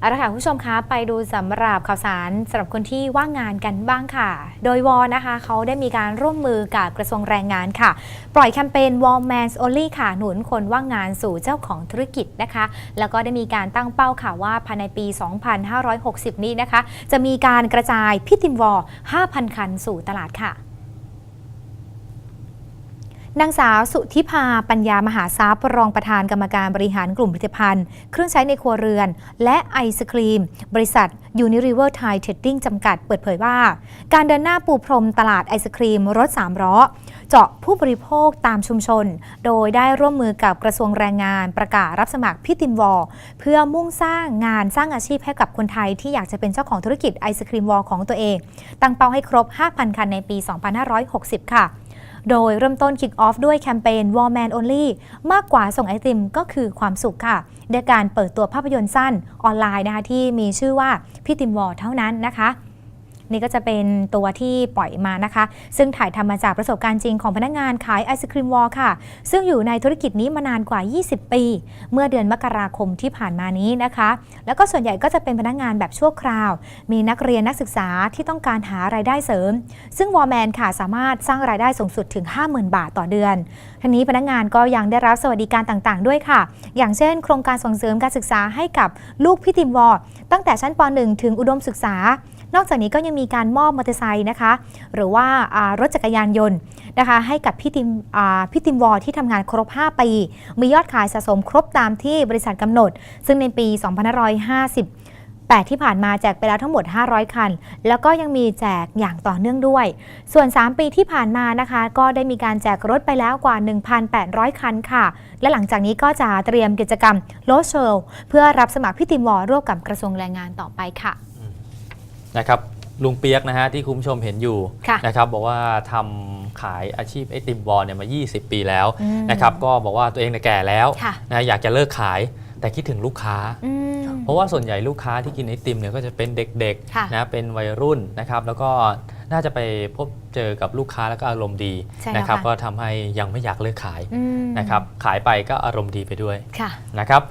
เอาละค่ะคุณผู้ชมคะไปดูสำหรับข่าวสารสำหรับคนที่ว่างงานกันบ้างค่ะ โดยวอนะคะเขาได้มีการร่วมมือกับกระทรวงแรงงานค่ะ ปล่อยแคมเปญ Wall Man's Only ค่ะ หนุนคนว่างงานสู่เจ้าของธุรกิจนะคะ แล้วก็ได้มีการตั้งเป้าค่ะว่าภายในปี 2560 นี้นะคะ จะมีการกระจายพิติมวอล5,000 คันสู่ตลาดค่ะ นางสาวสุธิภาปัญญามหาทรัพย์รองประธานกรรมการบริหารกลุ่มผลิตภัณฑ์ เครื่องใช้ในครัวเรือน และไอศครีม บริษัท Unilever Thai Trading จำกัดเปิดเผยว่า การเดินหน้าปูพรมตลาดไอศครีมรถ3ล้อเจาะผู้บริโภคตามชุมชน โดยได้ร่วมมือกับกระทรวงแรงงานประกาศรับสมัครพิติมวอลเพื่อมุ่งสร้างงานสร้างอาชีพให้กับคนไทยที่อยากจะเป็นเจ้าของธุรกิจไอศครีมวอลของตัวเอง ตั้งเป้าให้ครบ 5,000 คันในปี 2560 ค่ะ โดยเริ่มต้น Kick Off ด้วยแคมเปญ War Man Only มากกว่าส่งไอติมก็คือความสุขค่ะด้วยการเปิดตัวภาพยนตร์สั้นออนไลน์นะคะที่มีชื่อว่าพี่ติมวอลเท่านั้นนะคะ นี่ก็จะเป็นตัวที่ปล่อยมานะคะ ซึ่งถ่ายทำมาจากประสบการณ์จริงของพนักงานขายไอศครีมวอลค่ะ ซึ่งอยู่ในธุรกิจนี้มานานกว่า 20 ปี เมื่อเดือนมกราคมที่ผ่านมานี้นะคะ แล้วก็ส่วนใหญ่ก็จะเป็นพนักงานแบบชั่วคราว มีนักเรียนนักศึกษาที่ต้องการหารายได้เสริม ซึ่งวอลแมนค่ะสามารถสร้างรายได้สูงสุดถึง 50,000 บาทต่อเดือนทั้งนี้พนักงานก็ยังได้รับสวัสดิการต่างๆ ด้วยค่ะ อย่างเช่น โครงการส่งเสริมการศึกษาให้กับลูกพี่ติมวอร์ตั้งแต่ชั้นป .1 ถึงอุดมศึกษา นอกจากนี้ก็ยังมีีการมอบมอเตอร์ไซค์นะคะ หรือว่ารถจักรยานยนต์นะคะ ให้กับพี่ติมพี่ติมวอร์ที่ทำงานครบ 5 ปี มียอดขายสะสมครบตามที่บริษัทกำหนด ซึ่งในปี 2550 8 ที่ผ่านมาแจกไปแล้วทั้งหมด 500 คัน แล้วก็ยังมีแจกอย่างต่อเนื่องด้วย ส่วน 3 ปีที่ผ่านมานะคะ ก็ได้มีการแจกรถไปแล้วกว่า 1,800 คันค่ะ และหลังจากนี้ก็จะเตรียมกิจกรรมโลเชลเพื่อรับสมัครพี่ติมวอร์ร่วมกับกระทรวงแรงงานต่อไปค่ะนะครับ ลุงเปียกนะฮะที่คุณผู้ชมเห็นอยู่ค่ะนะครับบอกว่าทำขายอาชีพไอติมบอลเนี่ยมา 20 ปีแล้วอืมนะครับก็บอกว่าตัวเองเนี่ยแก่แล้วค่ะนะอยากจะเลิกขายแต่คิดถึงลูกค้าอืมเพราะว่าส่วนใหญ่ลูกค้าที่กินไอติมเนี่ยก็จะเป็นเด็กค่ะๆนะเป็นวัยรุ่นนะครับแล้วก็น่าจะไปพบเจอกับลูกค้าแล้วก็อารมณ์ดีใช่แล้วนะครับค่ะก็ทำให้ยังไม่อยากเลิกขายอืมนะครับขายไปก็อารมณ์ดีไปด้วยค่ะนะครับ